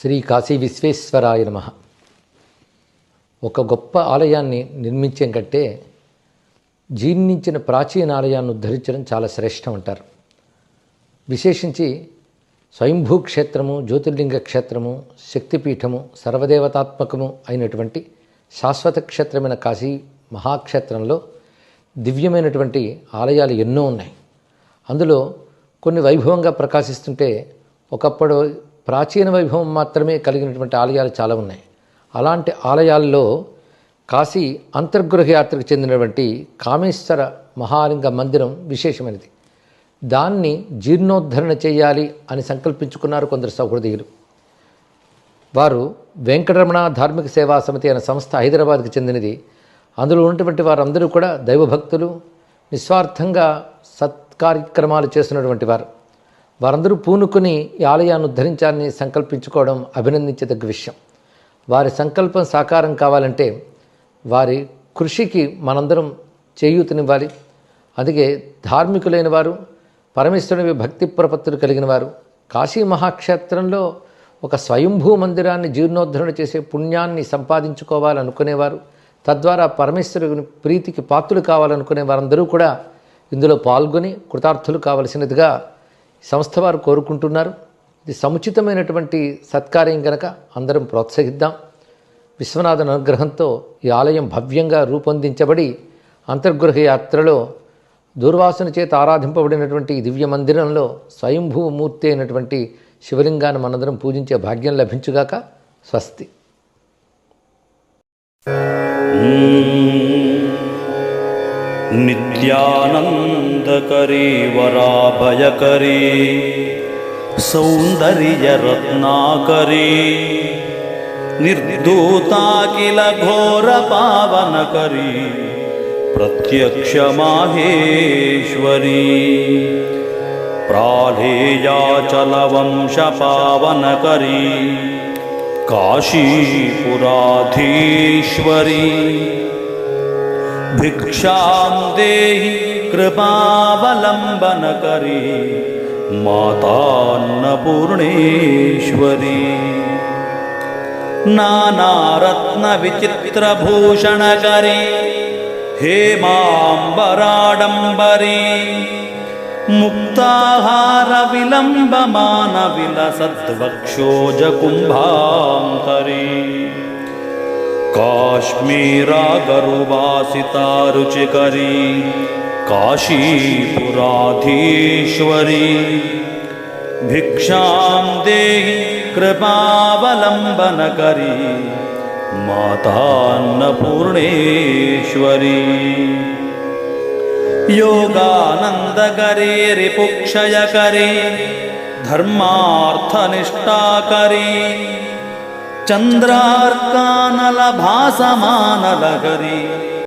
శ్రీ కాశీ విశ్వేశ్వరాయ నమ. ఒక గొప్ప ఆలయాన్ని నిర్మించే కంటే జీర్ణించిన ప్రాచీన ఆలయాన్ని ఉద్ధరించడం చాలా శ్రేష్టం అంటారు. విశేషించి స్వయంభూ క్షేత్రము జ్యోతిర్లింగ క్షేత్రము శక్తిపీఠము సర్వదేవతాత్మకము అయినటువంటి శాశ్వత క్షేత్రమైన కాశీ మహాక్షేత్రంలో దివ్యమైనటువంటి ఆలయాలు ఎన్నో ఉన్నాయి. అందులో కొన్ని వైభవంగా ప్రకాశిస్తుంటే ఒకప్పుడు ప్రాచీన వైభవం మాత్రమే కలిగినటువంటి ఆలయాలు చాలా ఉన్నాయి. అలాంటి ఆలయాల్లో కాశీ అంతర్గృహయాత్రకు చెందినటువంటి కామేశ్వర మహాలింగ మందిరం విశేషమైనది. దాన్ని జీర్ణోద్ధరణ చేయాలి అని సంకల్పించుకున్నారు కొందరు సౌహృదయులు. వారు వెంకటరమణ ధార్మిక సేవా సమితి అనే సంస్థ హైదరాబాద్కి చెందినది. అందులో ఉన్నటువంటి వారందరూ కూడా దైవభక్తులు నిస్వార్థంగా సత్కార్యక్రమాలు చేస్తున్నటువంటి వారు. వారందరూ పూనుకుని ఈ ఆలయాన్ని ఉద్ధరించాలని సంకల్పించుకోవడం అభినందించదగ్గ విషయం. వారి సంకల్పం సాకారం కావాలంటే వారి కృషికి మనందరం చేయూతనివ్వాలి. అందుకే ధార్మికులైన వారు పరమేశ్వరుని భక్తి ప్రపత్తులు కలిగిన వారు కాశీ మహాక్షేత్రంలో ఒక స్వయంభూ మందిరాన్ని జీర్ణోద్ధరణ చేసే పుణ్యాన్ని సంపాదించుకోవాలనుకునేవారు తద్వారా పరమేశ్వరుని ప్రీతికి పాత్రులు కావాలనుకునే వారందరూ కూడా ఇందులో పాల్గొని కృతార్థులు కావలసినదిగా సంస్థ వారు కోరుకుంటున్నారు. ఇది సముచితమైనటువంటి సత్కార్యం కనుక అందరం ప్రోత్సహిద్దాం. విశ్వనాథన్ అనుగ్రహంతో ఈ ఆలయం భవ్యంగా రూపొందించబడి అంతర్గృహ యాత్రలో దూర్వాసుని చేత ఆరాధింపబడినటువంటి దివ్య మందిరంలో స్వయంభూ మూర్తి అయినటువంటి శివలింగాన్ని మనందరం పూజించే భాగ్యం లభించుగాక. స్వస్తి. नित्यानन्दकरी वराभयकरी सौन्दर्यरत्नाकरी निर्धूता किल घोरपावनकरी प्रत्यक्षमाहेश्वरी प्रालेयाचलवंशपावनकरी काशीपुराधीश्वरी भिक्षां देहि कृपावलम्बनकरी मातान्नपूर्णेश्वरी। नानारत्नविचित्रभूषणकरी हेमाम्बराडम्बरी मुक्ताहारविलम्बमानविलसद्वक्षोजकुम्भान्तरी काश्मीरागरुवासितारुचिकरी काशीपुराधीश्वरी। भिक्षां देहि कृपावलम्बनकरी मातान्नपूर्णेश्वरी। योगानन्दकरी रिपुक्षयकरी धर्मार्थनिष्ठाकरी चन्द्रार्कानलभासमानलहरी